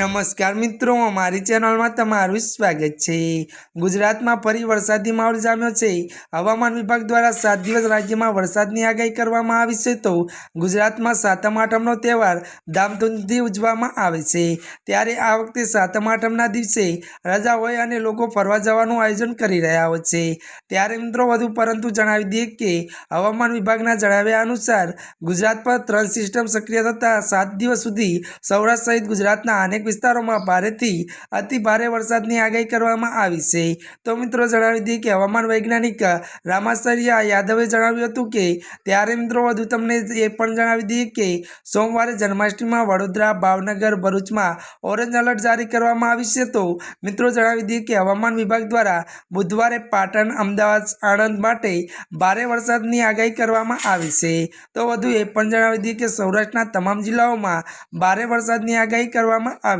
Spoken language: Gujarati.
નમસ્કાર મિત્રો અમારી ચેનલમાં તમારું સ્વાગત છે. ગુજરાતમાં ફરી વરસાદી માહોલ જામ્યો છે. હવામાન વિભાગ દ્વારા સાત દિવસ રાજ્યમાં વરસાદની આગાહી કરવામાં આવી છે તો ગુજરાતમાં સાતમ આઠમનો તહેવાર ધામધૂમથી ઉજવવામાં આવે છે. ત્યારે આ વખતે સાતમ આઠમના દિવસે રજા હોય અને લોકો ફરવા જવાનું આયોજન કરી રહ્યા હોય છે. ત્યારે મિત્રો વધુ પરંતુ જણાવી દઈએ કે હવામાન વિભાગના જણાવ્યા અનુસાર ગુજરાત પર ત્રણ સિસ્ટમ સક્રિય થતાં સાત દિવસ સુધી સૌરાષ્ટ્ર સહિત ગુજરાતના અનેક વિસ્તારોમાં ભારેથી અતિ ભારે વરસાદની આગાહી કરવામાં આવી છે. તો મિત્રો જણાવી દઈએ કે હવામાન વૈજ્ઞાનિક રામાસરિયા યાદવે જણાવ્યું હતું કે, ત્યારે મિત્રો વધુ તમને એ પણ જણાવી દઈએ કે, સોમવારે જન્માષ્ટમીમાં વડોદરા, ભાવનગર, ભરૂચમાં ઓરેન્જ એલર્ટ જારી કરવામાં આવી છે. તો મિત્રો જણાવી દઈએ કે હવામાન વિભાગ દ્વારા બુધવારે પાટણ, અમદાવાદ, આણંદ માટે ભારે વરસાદની આગાહી કરવામાં આવી છે. તો વધુ એ પણ જણાવી દઈએ કે સૌરાષ્ટ્રના તમામ જિલ્લાઓમાં ભારે વરસાદની આગાહી કરવામાં આવી